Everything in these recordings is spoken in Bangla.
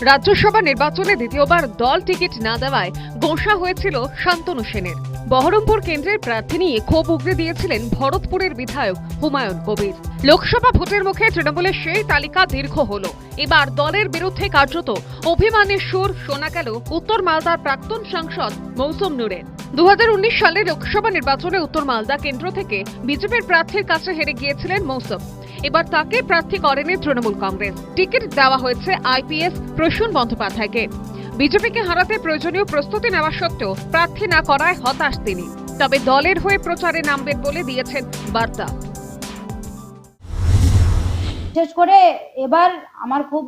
রাজ্যসভা নির্বাচনে দ্বিতীয়বার দল টিকিট না দেওয়ায় গোঁসা হয়েছিল শান্তনু সেনের। বহরমপুর কেন্দ্রের প্রার্থী নিয়ে ক্ষোভ উগরে দিয়েছিলেন ভরতপুরের বিধায়ক হুমায়ুন কবির। লোকসভা ভোটের মুখে তৃণমূলের সেই তালিকা দীর্ঘ হল। এবার দলের বিরুদ্ধে কার্যত অভিমানের সুর শোনা গেল উত্তর মালদার প্রাক্তন সাংসদ মৌসুম নূরের। দু সালে লোকসভা নির্বাচনে উত্তর মালদা কেন্দ্র থেকে বিজেপির প্রার্থীর কাছে হেরে গিয়েছিলেন মৌসুম। এবার তাকে প্রার্থী করেনি তৃণমূল কংগ্রেস। টিকিট দেওয়া হয়েছে আইপিএস প্রসূন বন্দ্যোপাধ্যায়কে। বিজেপিকে হারাতে প্রয়োজনীয় প্রস্তুতি নেওয়া সত্ত্বেও প্রার্থী না করায় হতাশ তিনি। তবে দলের হয়ে প্রচারে নামবেন বলে দিয়েছেন বার্তা। বিশেষ করে এবার আমার খুব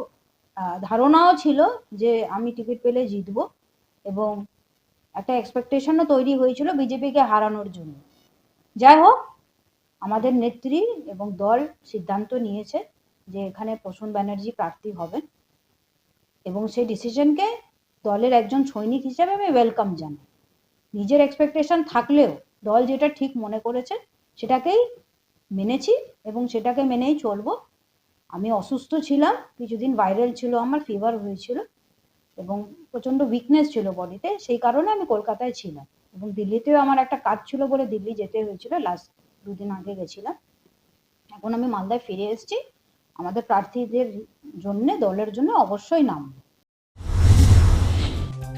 ধারণাও ছিল যে আমি টিকিট পেলে জিতবো এবং একটা এক্সপেকটেশনও তৈরি হয়েছিল বিজেপিকে হারানোর জন্য। যাই হোক আমাদের নেত্রী এবং দল সিদ্ধান্ত নিয়েছে যে এখানে প্রসূন ব্যানার্জি প্রার্থী হবেন এবং সেই ডিসিশনকে দলের একজন সৈনিক হিসেবে আমি ওয়েলকাম জানাই। নিজের এক্সপেকটেশন থাকলেও দল যেটা ঠিক মনে করেছে সেটাকেই মেনেছি এবং সেটাকে মেনেই চলবো। আমি অসুস্থ ছিলাম, কিছুদিন ভাইরাল ছিল, আমার ফিভার হয়েছিল এবং প্রচণ্ড উইকনেস ছিল বডিতে সেই কারণে আমি কলকাতায় ছিলাম এবং দিল্লিতেও আমার একটা কাজ ছিল বলে দিল্লি যেতে হয়েছিল লাস্ট দুদিন আগে গেছিলাম। এখন আমি মালদায় ফিরে এসেছি। আমাদের প্রার্থীদের জন্য, দলের জন্য অবশ্যই নামবো।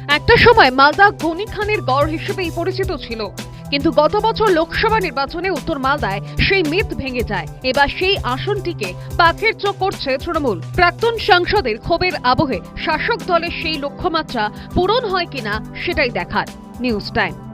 একটা সময় মালদা গনি খানের গড় হিসেবেই পরিচিত ছিল। কিন্তু গত বছর লোকসভা নির্বাচনে উত্তর মালদায় সেই মিথ ভেঙে যায়। এবার সেই আসনটিকে পাখের চোখ করছে তৃণমূল। প্রাক্তন সাংসদের ক্ষোভের আবহে শাসক দলের সেই লক্ষ্যমাত্রা পূরণ হয় কিনা সেটাই দেখার। News time.